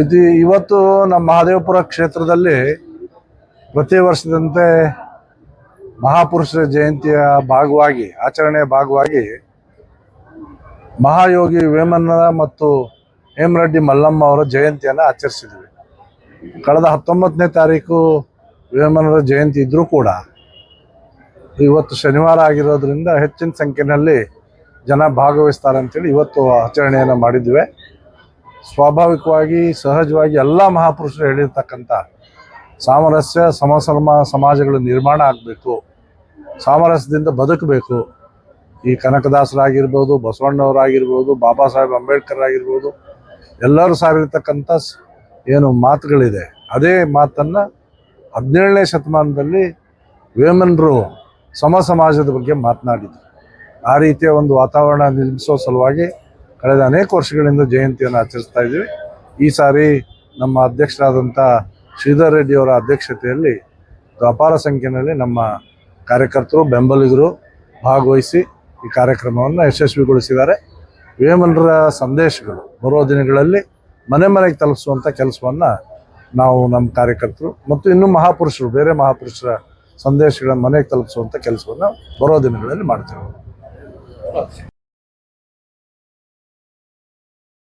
ಇದು ಇವತ್ತು ನಮ್ಮ ಮಹಾದೇವಪುರ ಕ್ಷೇತ್ರದಲ್ಲಿ ಪ್ರತಿ ವರ್ಷದಂತೆ ಮಹಾಪುರುಷರ ಜಯಂತಿಯ ಭಾಗವಾಗಿ, ಆಚರಣೆಯ ಭಾಗವಾಗಿ ಮಹಾಯೋಗಿ ವೇಮನ್ನ ಮತ್ತು ಹೇಮರೆಡ್ಡಿ ಮಲ್ಲಮ್ಮ ಅವರ ಜಯಂತಿಯನ್ನು ಆಚರಿಸಿದ್ವಿ. ಕಳೆದ ಹತ್ತೊಂಬತ್ತನೇ ತಾರೀಕು ವೇಮನರ ಜಯಂತಿ ಇದ್ರೂ ಕೂಡ ಇವತ್ತು ಶನಿವಾರ ಆಗಿರೋದ್ರಿಂದ ಹೆಚ್ಚಿನ ಸಂಖ್ಯೆಯಲ್ಲಿ ಜನ ಭಾಗವಹಿಸ್ತಾರೆ ಅಂತೇಳಿ ಇವತ್ತು ಆಚರಣೆಯನ್ನು ಮಾಡಿದ್ವಿ. ಸ್ವಾಭಾವಿಕವಾಗಿ, ಸಹಜವಾಗಿ ಎಲ್ಲ ಮಹಾಪುರುಷರು ಹೇಳಿರ್ತಕ್ಕಂಥ ಸಾಮರಸ್ಯ ಸಮಸಮ ಸಮಾಜಗಳು ನಿರ್ಮಾಣ ಆಗಬೇಕು, ಸಾಮರಸ್ಯದಿಂದ ಬದುಕಬೇಕು. ಈ ಕನಕದಾಸರಾಗಿರ್ಬೋದು, ಬಸವಣ್ಣವರಾಗಿರ್ಬೋದು, ಬಾಬಾ ಸಾಹೇಬ್ ಅಂಬೇಡ್ಕರ್ ಆಗಿರ್ಬೋದು ಎಲ್ಲರೂ ಸಾರಿರ್ತಕ್ಕಂಥ ಏನು ಮಾತುಗಳಿದೆ. ಅದೇ ಮಾತನ್ನು ಹದಿನೇಳನೇ ಶತಮಾನದಲ್ಲಿ ವೇಮನರು ಸಮ ಸಮಾಜದ ಬಗ್ಗೆ ಮಾತನಾಡಿದರು. ಆ ರೀತಿಯ ಒಂದು ವಾತಾವರಣ ನಿರ್ಮಿಸೋ ಸಲುವಾಗಿ ಕಳೆದ ಅನೇಕ ವರ್ಷಗಳಿಂದ ಜಯಂತಿಯನ್ನು ಆಚರಿಸ್ತಾ ಇದ್ದೀವಿ. ಈ ಸಾರಿ ನಮ್ಮ ಅಧ್ಯಕ್ಷರಾದಂಥ ಶ್ರೀಧರ್ ರೆಡ್ಡಿ ಅವರ ಅಧ್ಯಕ್ಷತೆಯಲ್ಲಿ ಅಪಾರ ಸಂಖ್ಯೆಯಲ್ಲಿ ನಮ್ಮ ಕಾರ್ಯಕರ್ತರು ಬೆಂಬಲಿಗರು ಭಾಗವಹಿಸಿ ಈ ಕಾರ್ಯಕ್ರಮವನ್ನು ಯಶಸ್ವಿಗೊಳಿಸಿದ್ದಾರೆ. ವೇಮನರ ಸಂದೇಶಗಳು ಬರೋ ದಿನಗಳಲ್ಲಿ ಮನೆ ಮನೆಗೆ ತಲುಪಿಸುವಂಥ ಕೆಲಸವನ್ನು ನಾವು ನಮ್ಮ ಕಾರ್ಯಕರ್ತರು ಮತ್ತು ಇನ್ನೂ ಮಹಾಪುರುಷರು, ಬೇರೆ ಮಹಾಪುರುಷರ ಸಂದೇಶಗಳನ್ನು ಮನೆಗೆ ತಲುಪಿಸುವಂಥ ಕೆಲಸವನ್ನು ಬರೋ ದಿನಗಳಲ್ಲಿ ಮಾಡ್ತೇವೆ.